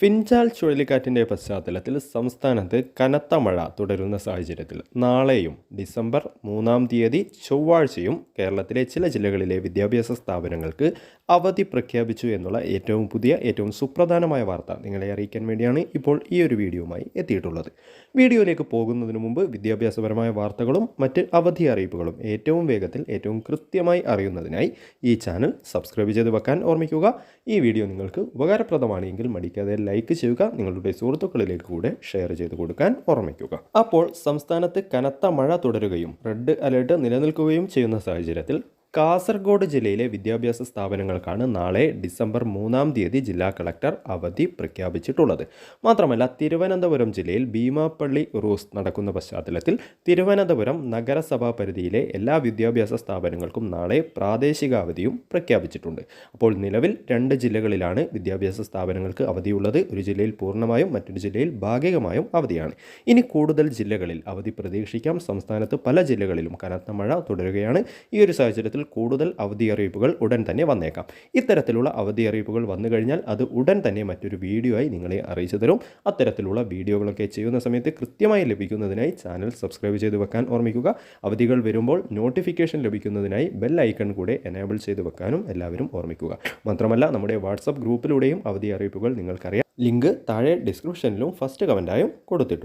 ഫിൻചാൽ ചുഴലിക്കാറ്റിന്റെ പശ്ചാത്തലത്തിൽ സംസ്ഥാനത്ത് കനത്ത മഴ തുടരുന്ന സാഹചര്യത്തിൽ നാളെയും ഡിസംബർ മൂന്നാം തീയതി ചൊവ്വാഴ്ചയും കേരളത്തിലെ ചില ജില്ലകളിലെ വിദ്യാഭ്യാസ സ്ഥാപനങ്ങൾക്ക് അവധി പ്രഖ്യാപിച്ചു എന്നുള്ള ഏറ്റവും പുതിയ ഏറ്റവും സുപ്രധാനമായ വാർത്ത നിങ്ങളെ അറിയിക്കാൻ വേണ്ടിയാണ് ഇപ്പോൾ ഈ ഒരു വീഡിയോയുമായി എത്തിയിട്ടുള്ളത്. വീഡിയോയിലേക്ക് പോകുന്നതിന് മുമ്പ് വിദ്യാഭ്യാസപരമായ വാർത്തകളും മറ്റ് അവധി അറിയിപ്പുകളും ഏറ്റവും വേഗത്തിൽ ഏറ്റവും കൃത്യമായി അറിയുന്നതിനായി ഈ ചാനൽ സബ്സ്ക്രൈബ് ചെയ്ത് വെക്കാൻ ഓർമ്മിക്കുക. ഈ വീഡിയോ നിങ്ങൾക്ക് ഉപകാരപ്രദമാണെങ്കിൽ മടിക്കാതെ ലൈക്ക് ചെയ്യുക നിങ്ങളുടെ സുഹൃത്തുക്കളിലേക്ക് കൂടെ ഷെയർ ചെയ്ത് കൊടുക്കാൻ ഓർമ്മിക്കുക. അപ്പോൾ സംസ്ഥാനത്ത് കനത്ത മഴ തുടരുകയും റെഡ് അലേർട്ട് നിലനിൽക്കുകയും ചെയ്യുന്ന സാഹചര്യത്തിൽ കാസർഗോഡ് ജില്ലയിലെ വിദ്യാഭ്യാസ സ്ഥാപനങ്ങൾക്കാണ് നാളെ ഡിസംബർ മൂന്നാം തീയതി ജില്ലാ കളക്ടർ അവധി പ്രഖ്യാപിച്ചിട്ടുള്ളത്. മാത്രമല്ല തിരുവനന്തപുരം ജില്ലയിൽ ഭീമാപ്പള്ളി റൂസ് നടക്കുന്ന പശ്ചാത്തലത്തിൽ തിരുവനന്തപുരം നഗരസഭാ പരിധിയിലെ എല്ലാ വിദ്യാഭ്യാസ സ്ഥാപനങ്ങൾക്കും നാളെ പ്രാദേശിക അവധിയും പ്രഖ്യാപിച്ചിട്ടുണ്ട്. അപ്പോൾ നിലവിൽ രണ്ട് ജില്ലകളിലാണ് വിദ്യാഭ്യാസ സ്ഥാപനങ്ങൾക്ക് അവധിയുള്ളത്. ഒരു ജില്ലയിൽ പൂർണമായും മറ്റൊരു ജില്ലയിൽ ഭാഗികമായും അവധിയാണ്. ഇനി കൂടുതൽ ജില്ലകളിൽ അവധി പ്രതീക്ഷിക്കാം. സംസ്ഥാനത്ത് പല ജില്ലകളിലും കനത്ത മഴ തുടരുകയാണ്. ഈ ഒരു സാഹചര്യത്തിൽ കൂടുതൽ അവധി അറിയിപ്പുകൾ ഉടൻ തന്നെ വന്നേക്കാം. ഇത്തരത്തിലുള്ള അവധി അറിയിപ്പുകൾ വന്നു കഴിഞ്ഞാൽ അത് ഉടൻ തന്നെ മറ്റൊരു വീഡിയോ ആയി നിങ്ങളെ അറിയിച്ചു തരും. അത്തരത്തിലുള്ള വീഡിയോകളൊക്കെ ചെയ്യുന്ന സമയത്ത് കൃത്യമായി ലഭിക്കുന്നതിനായി ചാനൽ സബ്സ്ക്രൈബ് ചെയ്ത് വെക്കാൻ ഓർമ്മിക്കുക. അവധികൾ വരുമ്പോൾ നോട്ടിഫിക്കേഷൻ ലഭിക്കുന്നതിനായി ബെൽ ഐക്കൺ കൂടെ എനേബിൾ ചെയ്ത് വെക്കാനും എല്ലാവരും ഓർമ്മിക്കുക. മാത്രമല്ല നമ്മുടെ വാട്സപ്പ് ഗ്രൂപ്പിലൂടെയും അവധി അറിയിപ്പുകൾ നിങ്ങൾക്കറിയാം. ലിങ്ക് താഴെ ഡിസ്ക്രിപ്ഷനിലും ഫസ്റ്റ് കമന്റായും കൊടുത്തിട്ടുണ്ട്.